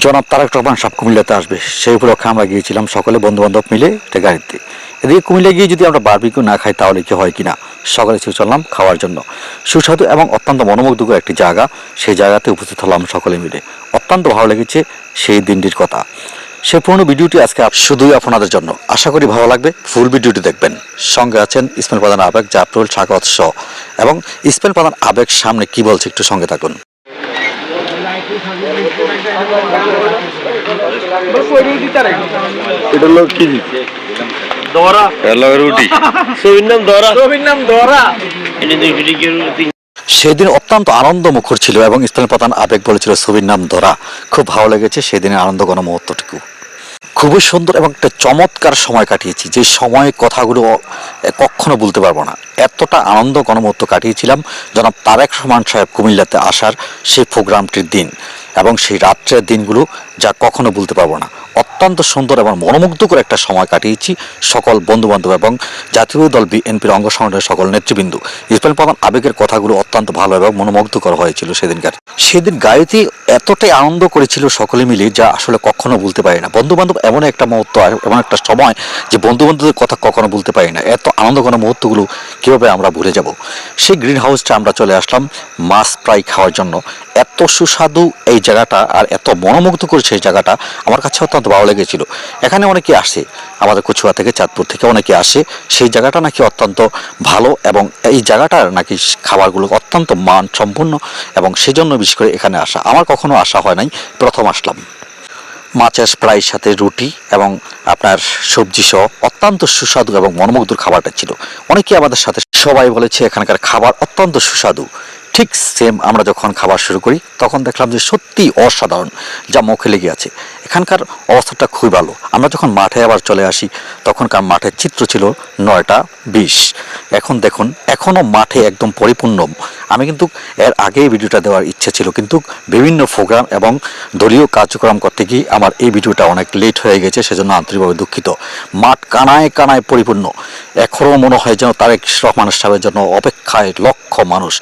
জনাব তারেক রহমান সব কুমিল্লাতে আসবে। সেই উপলক্ষে আমরা গিয়েছিলাম সকলে বন্ধু বান্ধব মিলে একটা গাড়িতে। এদিকে কুমিল্লা গিয়ে যদি আমরা বারবিকিউ না খাই, তাহলে কি হয় কিনা? সকালে ছুটে চললাম খাওয়ার জন্য। সুস্বাদু এবং অত্যন্ত মনোমুগ্ধকর একটি জায়গা। সেই জায়গাতে উপস্থিত হলাম সকলে মিলে। অত্যন্ত ভালো লেগেছে সেই দিনটির কথা। সে পুরনো ভিডিওটি আজকে শুধুই আপনাদের জন্য। আশা করি ভালো লাগবে। ফুল ভিডিওটি দেখবেন। সঙ্গে আছেন ইসমাইল প্রধান আবেগ জাফরুল স্বাগত শ এবং ইসমাইল প্রধান আবেগ সামনে কি বলছে একটু সঙ্গে থাকুন। এটা হলো কি? দরা। হলো রুটি। ছবির নাম ধরা ছবির নাম দরা। এটা দুই ফিটি কেউ সেদিন অত্যন্ত আনন্দ মুখর ছিল এবং স্থানীয় প্রধান আবেগ বলেছিল ছবির নাম দরা। খুব ভালো লেগেছে সেদিনের আনন্দ গণ মুহূর্তটুকু। খুবই সুন্দর এবং একটা চমৎকার সময় কাটিয়েছি। যে সময় কথাগুলো কখনো বলতে পারব না। এতটা আনন্দ গণমত্ব কাটিয়েছিলাম, জনাব তারেক রহমান সাহেব কুমিল্লাতে আসার সেই প্রোগ্রামটির দিন এবং সেই রাত্রের দিনগুলো যা কখনো বলতে পারব না। অত্যন্ত সুন্দর এবং মনোমুগ্ধকর একটা সময় কাটিয়েছি সকল বন্ধু বান্ধব এবং জাতীয় দল বিএনপির অঙ্গ সংগঠনের সকল নেতৃবৃন্দ। ইসমাইল প্রধান আবেগের কথাগুলো অত্যন্ত ভালো এবং মনোমুগ্ধকর হয়েছিল সেদিনকার। সেদিন গাড়িতে এতটাই আনন্দ করেছিল সকলে মিলে যা আসলে কখনো বলতে পারি না। বন্ধু বান্ধব এমন একটা মুহূর্ত এমন একটা সময় যে বন্ধু বান্ধবদের কথা কখনো বলতে পারি না। এত আনন্দঘন মুহূর্তগুলো কীভাবে আমরা ভুলে যাব? সেই গ্রিন হাউসটা আমরা চলে আসলাম মাছ প্রায় খাওয়ার জন্য। এত সুস্বাদু এই জায়গাটা আর এত মনোমুগ্ধ করেছে এই জায়গাটা আমার কাছে অত্যন্ত ভালো লেগেছিল। এখানে অনেকে আসে, আমাদের কচুয়া থেকে, চাঁদপুর থেকে অনেকে আসে। সেই জায়গাটা নাকি অত্যন্ত ভালো এবং এই জায়গাটার নাকি খাবারগুলো অত্যন্ত মান সম্পূর্ণ এবং সেজন্য বিশেষ করে এখানে আসা। আমার কখনো আসা হয় নাই, প্রথম আসলাম। মাছের প্রায় সাথে রুটি এবং আপনার সবজি সহ অত্যন্ত সুস্বাদু এবং মনোমুগ্ধর খাবারটা ছিল। অনেকে আমাদের সাথে সবাই বলেছে, এখানকার খাবার অত্যন্ত সুস্বাদু। ঠিক সেম আমরা যখন খাবার শুরু করি, তখন দেখলাম যে সত্যি অসাধারণ, যা মুখে লেগে আছে। এখানকার অবস্থাটা খুবই ভালো। আমরা যখন মাঠে আবার চলে আসি, তখনকার মাঠের চিত্র ছিল নয়টা বিশ। এখন দেখুন এখনও মাঠে একদম পরিপূর্ণ। আমি কিন্তু এর আগেই ভিডিওটা দেওয়ার ইচ্ছে ছিল, কিন্তু বিভিন্ন প্রোগ্রাম এবং দলীয় কার্যক্রম করতে গিয়ে আমার এই ভিডিওটা অনেক লেট হয়ে গেছে, সেজন্য আন্তরিকভাবে দুঃখিত। মাঠ কানায় কানায় পরিপূর্ণ। এখনও মনে হয় যেন তারেক রহমান সাহেবের জন্য অপেক্ষায় লক্ষ মানুষ।